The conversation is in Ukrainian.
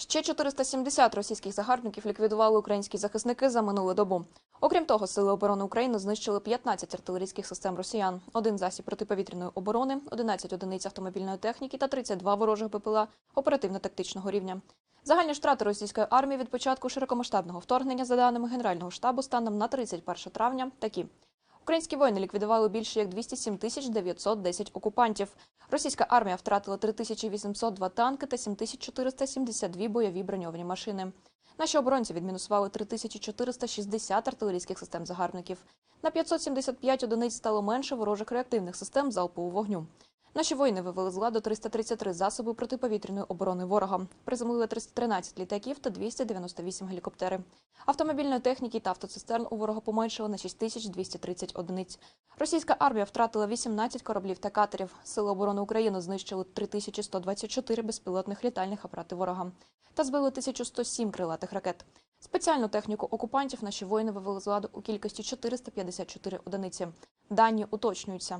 Ще 470 російських загарбників ліквідували українські захисники за минулу добу. Окрім того, сили оборони України знищили 15 артилерійських систем росіян, один засіб протиповітряної оборони, 11 одиниць автомобільної техніки та 32 ворожих БПЛА оперативно-тактичного рівня. Загальні ж втрати російської армії від початку широкомасштабного вторгнення, за даними Генерального штабу, станом на 31 травня такі. Українські воїни ліквідували більше як 207 тисяч 910 окупантів. Російська армія втратила 3802 танки та 7472 бойові броньовані машини. Наші оборонці відмінусували 3460 артилерійських систем загарбників. На 575 одиниць стало менше ворожих реактивних систем залпового вогню. Наші воїни вивели з ладу 333 засоби протиповітряної оборони ворога. Приземлили 313 літаків та 298 гелікоптери. Автомобільної техніки та автоцистерн у ворога поменшили на 6230 одиниць. Російська армія втратила 18 кораблів та катерів. Сили оборони України знищили 3124 безпілотних літальних апарати ворога та збили 1107 крилатих ракет. Спеціальну техніку окупантів наші воїни вивели з ладу у кількості 454 одиниці. Дані уточнюються.